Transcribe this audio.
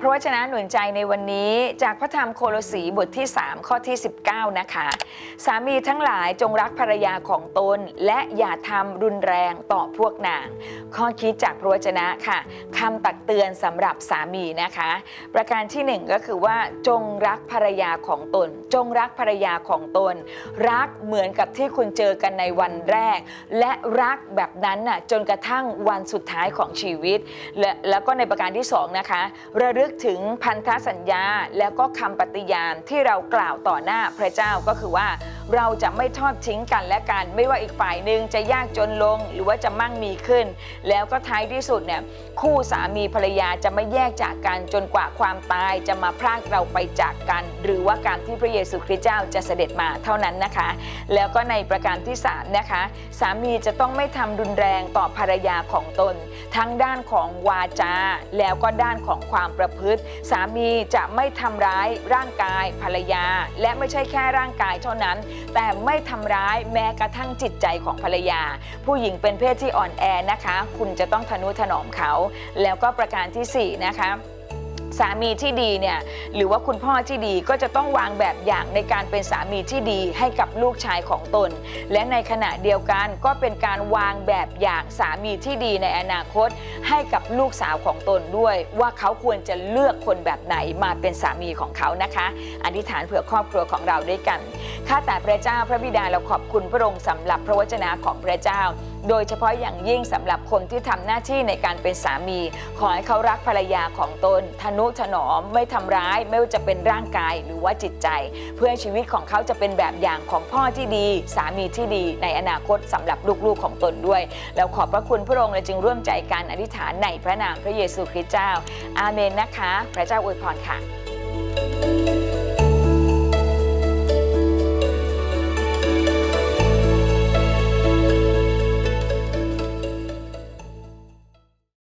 พระวจนะหนุนใจในวันนี้จากพระธรรมโคโลสีบทที่ 3 ข้อที่ 19 นะคะ สามีทั้งหลายจงรักภรรยาของตน และอย่าทำรุนแรงต่อพวกนาง ข้อคิดจากพระวจนะค่ะคำตักเตือนสำหรับสามีนะคะ ประการที่หนึ่งก็คือว่าจงรักภรรยาของตน จงรักภรรยาของตน รักเหมือนกับที่คุณเจอกันในวันแรก และรักแบบนั้นน่ะจนกระทั่งวันสุดท้ายของชีวิต และแล้วก็ในประการที่สองนะคะระลึกึกถึงพันธสัญญาแล้วก็คำปฏิญาณที่เรากล่าวต่อหน้าพระเจ้าก็คือว่า เราจะไม่ทอดทิ้งกันและกัน ไม่ว่าอีกฝ่ายหนึ่งจะยากจนลงหรือว่าจะมั่งมีขึ้น แล้วก็ท้ายที่สุดเนี่ยคู่สามีภรรยาจะไม่แยกจากกันจนกว่าความตายจะมาพรากเราไปจากกัน หรือว่าการที่พระเยซูคริสต์เจ้าจะเสด็จมาเท่านั้นนะคะ แล้วก็ในประการที่สามนะคะสามีจะต้องไม่ทำรุนแรงต่อภรรยาของตน ทั้งด้านของวาจา แล้วก็ด้านของความประพฤติ สามีจะไม่ทำร้ายร่างกายภรรยา และไม่ใช่แค่ร่างกายเท่านั้นแต่ไม่ทำร้ายแม้กระทั่งจิตใจของภรรยา ผู้หญิงเป็นเพศที่อ่อนแอนะคะ คุณจะต้องทนุถนอมเขา แล้วก็ประการทีสี่4นะคะ สามีที่ดีเนี่ยหรือว่าคุณพ่อที่ดีก็จะต้องวางแบบอย่างในการเป็นสามีที่ดีให้กับลูกชายของตน และในขณะเดียวกันก็เป็นการวางแบบอย่างสามีที่ดีในอนาคต ให้กับลูกสาวของตนด้วย ว่าเขาควรจะเลือกคนแบบไหนมาเป็นสามีของเขานะคะ อธิษฐานเผื่อครอบครัวของเราด้วยกันข้าแต่พระเจ้าพระบิดาเราขอบคุณพระองค์สำหรับพระวจนะของพระเจ้า โดยเฉพาะอย่างยิ่งสำหรับคนที่ทำหน้าที่ในการเป็นสามี ขอให้เขารักภรรยาของตน ทนุถนอมไม่ทำร้ายไม่ว่าจะเป็นร่างกายหรือว่าจิตใจ เพื่อให้ชีวิตของเขาจะเป็นแบบอย่างของพ่อที่ดี สามีที่ดี ในอนาคตสำหรับลูกๆของตนด้วย แล้วขอบพระคุณพระองค์และจึงร่วมใจการอธิษฐานในพระนามพระเยซูคริสต์เจ้า อาเมนนะคะ พระเจ้าอวยพรค่ะ